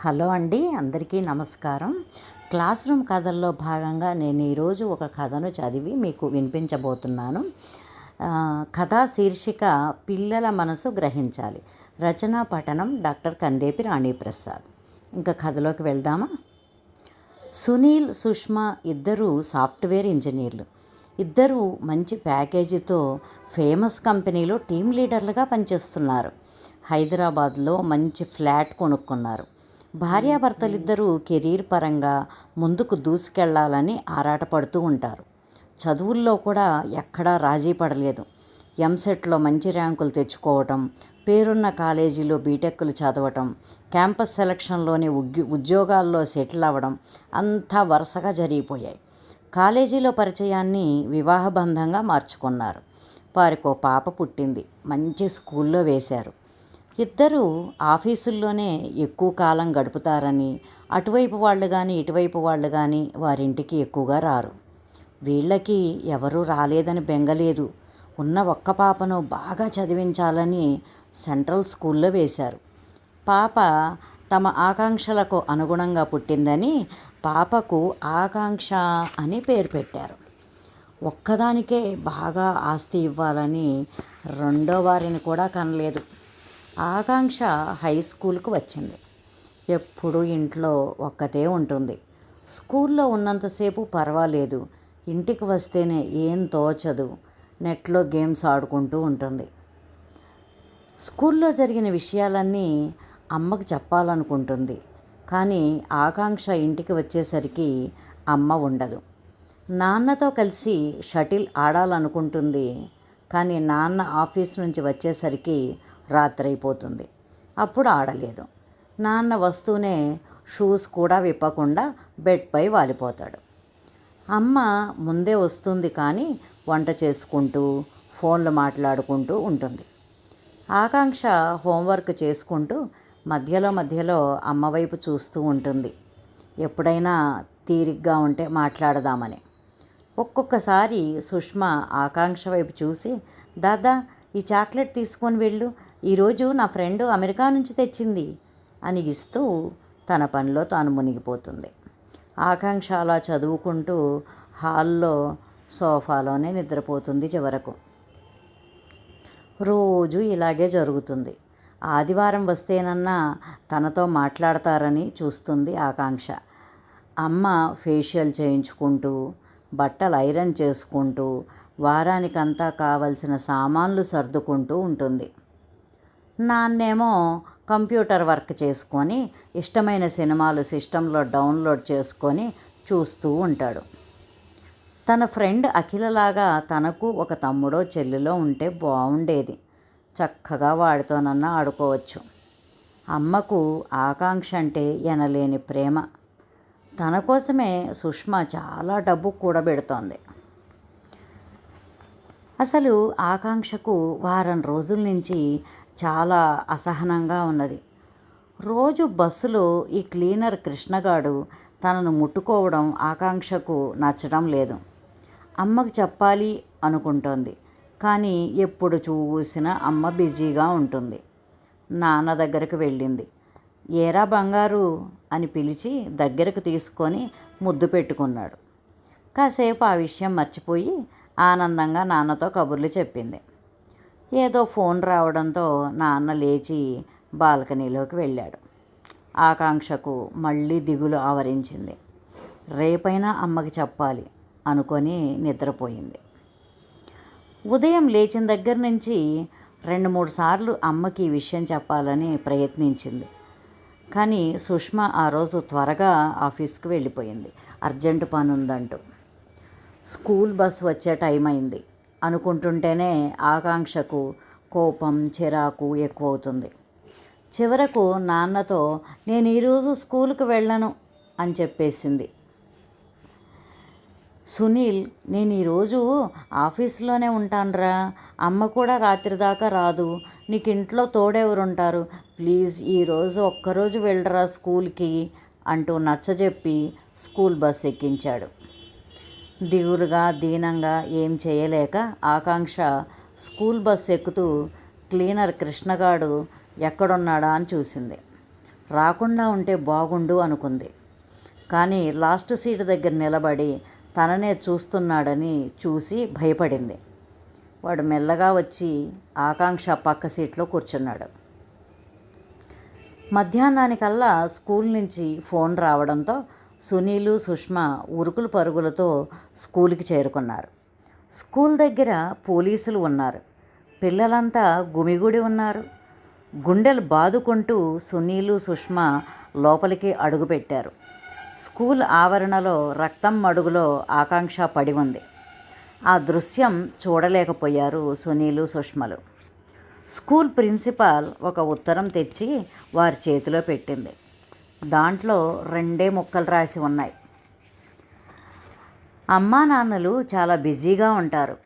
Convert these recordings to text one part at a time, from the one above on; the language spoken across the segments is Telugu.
హలో అండి అందరికీ నమస్కారం. క్లాస్ రూమ్ కథల్లో భాగంగా నేను ఈరోజు ఒక కథను చదివి మీకు వినిపించబోతున్నాను. కథా శీర్షిక పిల్లల మనసు గ్రహించాలి. రచనా పఠనం డాక్టర్ కందేపి రాణీప్రసాద్. ఇంకా కథలోకి వెళ్దామా? సునీల్ సుష్మా ఇద్దరు సాఫ్ట్వేర్ ఇంజనీర్లు. ఇద్దరు మంచి ప్యాకేజీతో ఫేమస్ కంపెనీలో టీం లీడర్లుగా పనిచేస్తున్నారు. హైదరాబాద్లో మంచి ఫ్లాట్ కొనుక్కున్నారు. భార్యాభర్తలిద్దరూ కెరీర్ పరంగా ముందుకు దూసుకెళ్ళాలని ఆరాటపడుతూ ఉంటారు. చదువుల్లో కూడా ఎక్కడా రాజీ పడలేదు. ఎంసెట్లో మంచి ర్యాంకులు తెచ్చుకోవటం పేరున్న కాలేజీలో బీటెక్లు చదవటం క్యాంపస్ సెలక్షన్లోని ఉద్యో ఉద్యోగాల్లో సెటిల్ అవ్వడం అంతా వరుసగా జరిగిపోయాయి. కాలేజీలో పరిచయాన్ని వివాహబంధంగా మార్చుకున్నారు. వారికో పాప పుట్టింది. మంచి స్కూల్లో వేశారు. ఇద్దరూ ఆఫీసుల్లోనే ఎక్కువ కాలం గడుపుతారని అటువైపు వాళ్ళు కానీ ఇటువైపు వాళ్ళు కానీ వారింటికి ఎక్కువగా రారు. వీళ్ళకి ఎవరూ రాలేదని బెంగలేదు ఉన్న ఒక్క పాపను బాగా చదివించాలని సెంట్రల్ స్కూల్లో వేశారు. పాప తమ ఆకాంక్షలకు అనుగుణంగా పుట్టిందని పాపకు ఆకాంక్ష అని పేరు పెట్టారు. ఒక్కదానికే బాగా ఆస్తి ఇవ్వాలని రెండో వారిని కూడా కనలేదు. ఆకాంక్ష హై స్కూల్కి వచ్చింది. ఎప్పుడు ఇంట్లో ఒక్కతే ఉంటుంది. స్కూల్లో ఉన్నంతసేపు పర్వాలేదు. ఇంటికి వస్తేనే ఏం తోచదు. నెట్లో గేమ్స్ ఆడుకుంటూ ఉంటుంది. స్కూల్లో జరిగిన విషయాలన్నీ అమ్మకు చెప్పాలనుకుంటుంది. కానీ ఆకాంక్ష ఇంటికి వచ్చేసరికి అమ్మ ఉండదు. నాన్నతో కలిసి షటిల్ ఆడాలనుకుంటుంది. కానీ నాన్న ఆఫీస్ నుంచి వచ్చేసరికి రాత్రి అయిపోతుంది అప్పుడు ఆడలేదు. నాన్న వస్తూనే షూస్ కూడా విప్పకుండా బెడ్పై వాలిపోతాడు. అమ్మ ముందే వస్తుంది కానీ వంట చేసుకుంటూ ఫోన్లు మాట్లాడుకుంటూ ఉంటుంది. ఆకాంక్ష హోంవర్క్ చేసుకుంటూ మధ్యలో మధ్యలో అమ్మ వైపు చూస్తూ ఉంటుంది. ఎప్పుడైనా తీరిగ్గా ఉంటే మాట్లాడదామని. ఒక్కొక్కసారి సుష్మా ఆకాంక్ష వైపు చూసి దాదా ఈ చాక్లెట్ తీసుకొని వెళ్ళు. ఈరోజు నా ఫ్రెండ్ అమెరికా నుంచి తెచ్చింది అని ఇస్తూ తన పనిలో తాను మునిగిపోతుంది. ఆకాంక్ష అలా చదువుకుంటూ హాల్లో సోఫాలోనే నిద్రపోతుంది చివరకు. రోజు ఇలాగే జరుగుతుంది. ఆదివారం వస్తేనన్నా తనతో మాట్లాడతారని చూస్తుంది ఆకాంక్ష. అమ్మ ఫేషియల్ చేయించుకుంటూ బట్టలు ఐరన్ చేసుకుంటూ వారానికంతా కావలసిన సామాన్లు సర్దుకుంటూ ఉంటుంది. నాన్నేమో కంప్యూటర్ వర్క్ చేసుకొని ఇష్టమైన సినిమాలు సిస్టంలో డౌన్లోడ్ చేసుకొని చూస్తూ ఉంటాడు. తన ఫ్రెండ్ అఖిలలాగా తనకు ఒక తమ్ముడో చెల్లిలో ఉంటే బాగుండేది చక్కగా వాడితోనన్నా ఆడుకోవచ్చు. అమ్మకు ఆకాంక్ష అంటే ఎనలేని ప్రేమ. తన కోసమే సుష్మా చాలా డబ్బు కూడబెడుతోంది అసలు ఆకాంక్షకు వారం రోజుల నుంచి చాలా అసహనంగా ఉన్నది. రోజు బస్సులో ఈ క్లీనర్ కృష్ణగాడు తనను ముట్టుకోవడం ఆకాంక్షకు నచ్చడం లేదు. అమ్మకు చెప్పాలి అనుకుంటోంది. కానీ ఎప్పుడు చూసినా అమ్మ బిజీగా ఉంటుంది. నాన్న దగ్గరకు వెళ్ళింది. ఏరా బంగారు అని పిలిచి దగ్గరకు తీసుకొని ముద్దు పెట్టుకున్నాడు. కాసేపు ఆ విషయం మర్చిపోయి ఆనందంగా నాన్నతో కబుర్లు చెప్పింది. ఏదో ఫోన్ రావడంతో నాన్న లేచి బాల్కనీలోకి వెళ్ళాడు. ఆకాంక్షకు మళ్ళీ దిగులు ఆవరించింది. రేపైనా అమ్మకి చెప్పాలి అనుకొని నిద్రపోయింది. ఉదయం లేచిన దగ్గర నుంచి రెండు మూడు సార్లు అమ్మకి ఈ విషయం చెప్పాలని ప్రయత్నించింది. కానీ సుష్మ ఆ రోజు త్వరగా ఆఫీస్కి వెళ్ళిపోయింది. అర్జెంటు పని ఉందంటూ స్కూల్ బస్ వచ్చే టైం అయింది అనుకుంటుంటేనే ఆకాంక్షకు కోపం చిరాకు ఎక్కువ అవుతుంది చివరకు నాన్నతో నేను ఈరోజు స్కూల్కి వెళ్ళను అని చెప్పేసింది. సునీల్ నేను ఈరోజు ఆఫీస్లోనే ఉంటానురా. అమ్మ కూడా రాత్రి దాకా రాదు. నీకు ఇంట్లో తోడెవరుంటారు? ప్లీజ్ ఈరోజు ఒక్కరోజు వెళ్ళరా స్కూల్కి అంటూ నచ్చజెప్పి స్కూల్ బస్ ఎక్కించాడు. దిగులుగా దీనంగా ఏం చేయలేక ఆకాంక్ష స్కూల్ బస్ ఎక్కుతూ క్లీనర్ కృష్ణగాడు ఎక్కడున్నాడా అని చూసింది. రాకుండా ఉంటే బాగుండు అనుకుంది. కానీ లాస్ట్ సీటు దగ్గర నిలబడి తననే చూస్తున్నాడని చూసి భయపడింది. వాడు మెల్లగా వచ్చి ఆకాంక్ష పక్క సీట్లో కూర్చున్నాడు. మధ్యాహ్నానికల్లా స్కూల్ నుంచి ఫోన్ రావడంతో సునీలు సుష్మ ఉరుకులు పరుగులతో స్కూల్కి చేరుకున్నారు. స్కూల్ దగ్గర పోలీసులు ఉన్నారు. పిల్లలంతా గుమిగూడి ఉన్నారు. గుండెలు బాదుకుంటూ సునీలు సుష్మ లోపలికి అడుగుపెట్టారు స్కూల్ ఆవరణలో రక్తం మడుగులో ఆకాంక్ష పడి ఉంది. ఆ దృశ్యం చూడలేకపోయారు సునీలు సుష్మలు. స్కూల్ ప్రిన్సిపాల్ ఒక ఉత్తరం తెచ్చి వారి చేతిలో పెట్టింది. దాంట్లో రెండే ముక్కలు రాసి ఉన్నాయి. అమ్మా నాన్నలు చాలా బిజీగా ఉంటారు.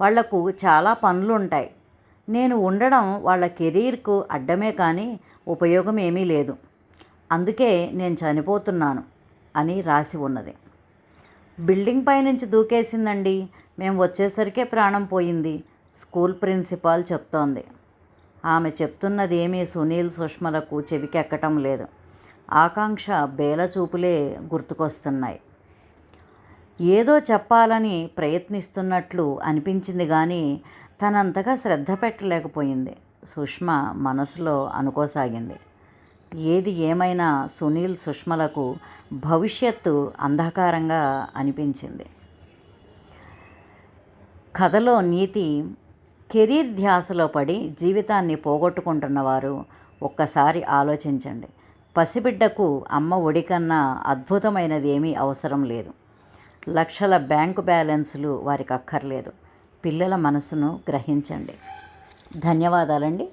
వాళ్ళకు చాలా పనులు ఉంటాయి నేను ఉండడం వాళ్ళ కెరీర్కు అడ్డమే కానీ ఉపయోగం ఏమీ లేదు. అందుకే నేను చనిపోతున్నాను అని రాసి ఉన్నది. బిల్డింగ్ పైనుంచి దూకేసిందండి. మేము వచ్చేసరికే ప్రాణం పోయింది. స్కూల్ ప్రిన్సిపాల్ చెప్తోంది. ఆమె చెప్తున్నది ఏమీ సునీల్ సుష్మలకు చెవికెక్కటం లేదు. ఆకాంక్ష బేల చూపులే గుర్తుకొస్తున్నాయి. ఏదో చెప్పాలని ప్రయత్నిస్తున్నట్లు అనిపించింది కానీ తనంతగా శ్రద్ధ పెట్టలేకపోయింది. సుష్మ మనసులో అనుకోసాగింది. ఏది ఏమైనా సునీల్ సుష్మలకు భవిష్యత్తు అంధకారంగా అనిపించింది. కథలో నీతి కెరీర్ ధ్యాసలో పడి జీవితాన్ని పోగొట్టుకుంటున్నవారు ఒక్కసారి ఆలోచించండి. పసిబిడ్డకు అమ్మ ఒడి కన్నా అద్భుతమైనది ఏమీ అవసరం లేదు. లక్షల బ్యాంకు బ్యాలెన్సులు వారికి అక్కర్లేదు. పిల్లల మనసును గ్రహించండి. ధన్యవాదాలండి.